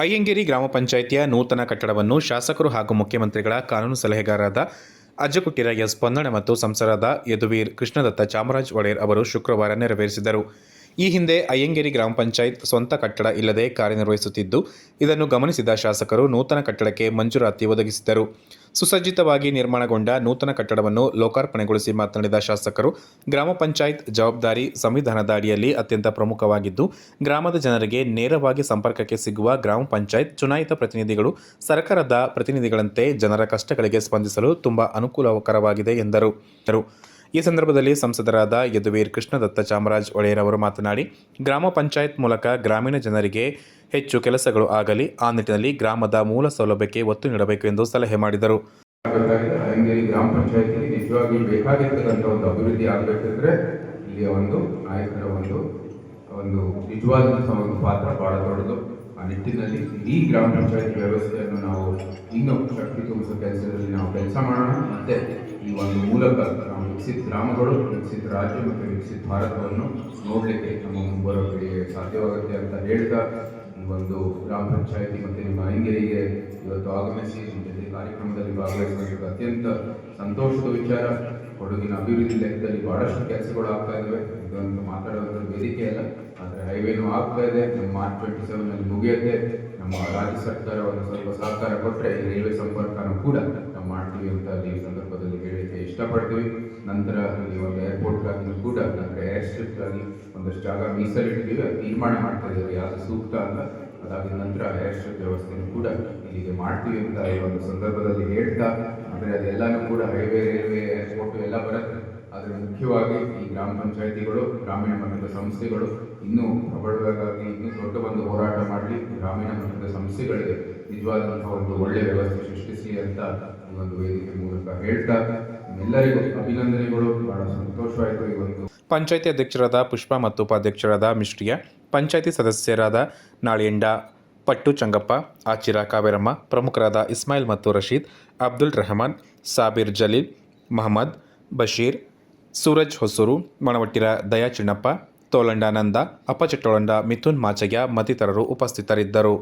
ಅಯ್ಯಂಗೇರಿ ಗ್ರಾಮ ಪಂಚಾಯಿತಿಯ ನೂತನ ಕಟ್ಟಡವನ್ನು ಶಾಸಕರು ಹಾಗೂ ಮುಖ್ಯಮಂತ್ರಿಗಳ ಕಾನೂನು ಸಲಹೆಗಾರರಾದ ಅಜ್ಜಕುಟ್ಟಿರ ಎಸ್ ಪೊನ್ನಣ ಮತ್ತು ಸಂಸದರಾದ ಯದುವೀರ್ ಕೃಷ್ಣದತ್ತ ಚಾಮರಾಜ್ ಒಡೆಯರ್ ಅವರು ಶುಕ್ರವಾರ ನೆರವೇರಿಸಿದರು. ಈ ಹಿಂದೆ ಅಯ್ಯಂಗೇರಿ ಗ್ರಾಮ ಪಂಚಾಯತ್ ಸ್ವಂತ ಕಟ್ಟಡ ಇಲ್ಲದೆ ಕಾರ್ಯನಿರ್ವಹಿಸುತ್ತಿದ್ದು, ಇದನ್ನು ಗಮನಿಸಿದ ಶಾಸಕರು ನೂತನ ಕಟ್ಟಡಕ್ಕೆ ಮಂಜೂರಾತಿ ಒದಗಿಸಿದರು ಸುಸಜ್ಜಿತವಾಗಿ ನಿರ್ಮಾಣಗೊಂಡ ನೂತನ ಕಟ್ಟಡವನ್ನು ಲೋಕಾರ್ಪಣೆಗೊಳಿಸಿ ಮಾತನಾಡಿದ ಶಾಸಕರು, ಗ್ರಾಮ ಪಂಚಾಯತ್ ಜವಾಬ್ದಾರಿ ಸಂವಿಧಾನದ ಅಡಿಯಲ್ಲಿ ಅತ್ಯಂತ ಪ್ರಮುಖವಾಗಿದ್ದು, ಗ್ರಾಮದ ಜನರಿಗೆ ನೇರವಾಗಿ ಸಂಪರ್ಕಕ್ಕೆ ಸಿಗುವ ಗ್ರಾಮ ಪಂಚಾಯತ್ ಚುನಾಯಿತ ಪ್ರತಿನಿಧಿಗಳು ಸರ್ಕಾರದ ಪ್ರತಿನಿಧಿಗಳಂತೆ ಜನರ ಕಷ್ಟಗಳಿಗೆ ಸ್ಪಂದಿಸಲು ತುಂಬಾ ಅನುಕೂಲಕರವಾಗಿದೆ ಎಂದರು. ಈ ಸಂದರ್ಭದಲ್ಲಿ ಸಂಸದರಾದ ಯದುವೀರ್ ಕೃಷ್ಣದತ್ತ ಚಾಮರಾಜ್ ಒಡೆಯರ್ ಅವರು ಮಾತನಾಡಿ, ಗ್ರಾಮ ಪಂಚಾಯತ್ ಮೂಲಕ ಗ್ರಾಮೀಣ ಜನರಿಗೆ ಹೆಚ್ಚು ಕೆಲಸಗಳು ಆಗಲಿ, ಆ ನಿಟ್ಟಿನಲ್ಲಿ ಗ್ರಾಮದ ಮೂಲ ಸೌಲಭ್ಯಕ್ಕೆ ಒತ್ತು ನೀಡಬೇಕು ಎಂದು ಸಲಹೆ ಮಾಡಿದರು. ಗ್ರಾಮ ಪಂಚಾಯತಿಗೆ ನಿಜವಾಗಿ ಬೇಕಾಗಿರ್ತಕ್ಕಂಥ ಒಂದು ಅಭಿವೃದ್ಧಿ ಆಗಬೇಕಂದ್ರೆ ಇಲ್ಲಿಯ ಒಂದು ನಾಯಕರ ಒಂದು ಒಂದು ನಿಜವಾದ ಒಂದು ಪಾತ್ರ ಬಹಳ ದೊಡ್ಡದು. ಆ ನಿಟ್ಟಿನಲ್ಲಿ ಇಡೀ ಗ್ರಾಮ ಪಂಚಾಯತ್ ವ್ಯವಸ್ಥೆಯನ್ನು ನಾವು ಇನ್ನೂ ಶಕ್ತಿ ತುಂಬಿಸೋ ಕೆಲಸದಲ್ಲಿ ನಾವು ಕೆಲಸ ಮಾಡೋಣ. ಮತ್ತೆ ಈ ಒಂದು ಮೂಲಕ ನಾವು ವಿಕಸಿತ ಗ್ರಾಮಗಳು, ವಿಕಸಿತ ರಾಜ್ಯ ಮತ್ತು ವಿಕಸಿತ ಭಾರತವನ್ನು ನೋಡಲಿಕ್ಕೆ ನಮ್ಮ ಮುಂಬರೋ ಪೀಳಿಗೆ ಸಾಧ್ಯವಾಗುತ್ತೆ ಅಂತ ಹೇಳ್ತಾ ಒಂದು ಗ್ರಾಮ ಪಂಚಾಯತಿ ಮತ್ತು ನಿಮ್ಮ ಅಂಗೇರಿಗೆ ಇವತ್ತು ಆಗಮಿಸಿ ಜೊತೆ ಕಾರ್ಯಕ್ರಮದಲ್ಲಿ ಭಾಗವಹಿಸುವಂಥದ್ದು ಅತ್ಯಂತ ಸಂತೋಷದ ವಿಚಾರ. ಕೊಡಗಿನ ಅಭಿವೃದ್ಧಿ ಲೆಕ್ಕದಲ್ಲಿ ಬಹಳಷ್ಟು ಕೆಲಸಗಳು ಆಗ್ತಾ ಇದ್ದಾವೆ ಇದೊಂದು ಮಾತಾಡೋದ್ರ ವೇದಿಕೆ ಅಲ್ಲ, ಆದರೆ ಹೈವೇನು ಆಗ್ತಾ ಇದೆ. ನಮ್ಮ ಮಾರ್ಚ್ ಟ್ವೆಂಟಿ ಸೆವೆನಲ್ಲಿ ಮುಗಿಯುತ್ತೆ. ನಮ್ಮ ರಾಜ್ಯ ಸರ್ಕಾರ ಒಂದು ಸ್ವಲ್ಪ ಸಹಕಾರ ಕೊಟ್ಟರೆ ರೈಲ್ವೆ ಸಂಪರ್ಕನೂ ಕೂಡ ಮಾಡ್ತೀವಿ ಅಂತ ಈ ಸಂದರ್ಭದಲ್ಲಿ ಹೇಳಲಿಕ್ಕೆ ಇಷ್ಟಪಡ್ತೀವಿ. ನಂತರ ಈ ಒಂದು ಏರ್ಪೋರ್ಟ್ಗಾಗಿ ಕೂಡ ನಂತರ ಏರ್ ಸ್ಟ್ರಿಪ್ಗಾಗಿ ಒಂದಷ್ಟು ಜಾಗ ಮೀಸಲಿಟ್ಟಿದ್ದೀವಿ. ತೀರ್ಮಾನ ಮಾಡ್ತಾ ಇದ್ದೀವಿ. ಯಾವುದು ಸೂಕ್ತ ಅಂತ. ಅದಾದ ನಂತರ ಏರ್ ಸ್ಟ್ರಿಪ್ ವ್ಯವಸ್ಥೆಯನ್ನು ಕೂಡ ಇಲ್ಲಿಗೆ ಮಾಡ್ತೀವಿ ಅಂತ ಈ ಒಂದು ಸಂದರ್ಭದಲ್ಲಿ ಹೇಳ್ತಾ, ಅಂದರೆ ಅದೆಲ್ಲನೂ ಕೂಡ ಹೈವೇ ರೈಲ್ವೆ ಏರ್ಪೋರ್ಟ್ ಎಲ್ಲ ಬರುತ್ತೆ. ಆದರೆ ಮುಖ್ಯವಾಗಿ ಈ ಗ್ರಾಮ ಪಂಚಾಯಿತಿಗಳು, ಗ್ರಾಮೀಣ ಮಟ್ಟದ ಸಂಸ್ಥೆಗಳು ಇನ್ನೂ ಪ್ರಬಲವಾಗಿ ಇನ್ನೂ ದೊಡ್ಡ ಒಂದು ಹೋರಾಟ ಮಾಡಲಿ ಗ್ರಾಮೀಣ ಮಟ್ಟದ ಸಂಸ್ಥೆಗಳಿಗೆ ನಿಜವಾದಂತಹ ಒಂದು ಒಳ್ಳೆಯ ವ್ಯವಸ್ಥೆ ಸೃಷ್ಟಿಸಿ ಅಂತ ಈ ಒಂದು ವೇದಿಕೆ ಮೂಲಕ ಹೇಳ್ತಾ ಎಲ್ಲರಿಗೂ ಅಭಿನಂದನೆಗಳು. ಬಹಳ ಸಂತೋಷವಾಯಿತು ಈ ಪಂಚಾಯಿತಿ ಅಧ್ಯಕ್ಷರಾದ ಪುಷ್ಪ ಮತ್ತು ಉಪಾಧ್ಯಕ್ಷರಾದ ಮಿಶ್ರಿಯ ಪಂಚಾಯತಿ ಸದಸ್ಯರಾದ ನಾಳಿಯಂಡ, ಪಟ್ಟು ಚಂಗಪ್ಪ, ಆಚಿರ ಕಾವೇರಮ್ಮ, ಪ್ರಮುಖರಾದ ಇಸ್ಮಾಯಿಲ್ ಮತ್ತು ರಶೀದ್, ಅಬ್ದುಲ್ ರೆಹಮಾನ್, ಸಾಬೀರ್ ಜಲೀಲ್, ಮಹಮ್ಮದ್, ಬಶೀರ್, ಸೂರಜ್ ಹೊಸೂರು, ಮಣವಟ್ಟಿರ ದಯಾ ಚಿಣ್ಣಪ್ಪ ತೋಲಂಡ ನಂದ ಅಪ್ಪಚಟ್ಟೊಳಂಡ ಮಿಥುನ್ ಮಾಚಯ್ಯ ಮತ್ತಿತರರು ಉಪಸ್ಥಿತರಿದ್ದರು.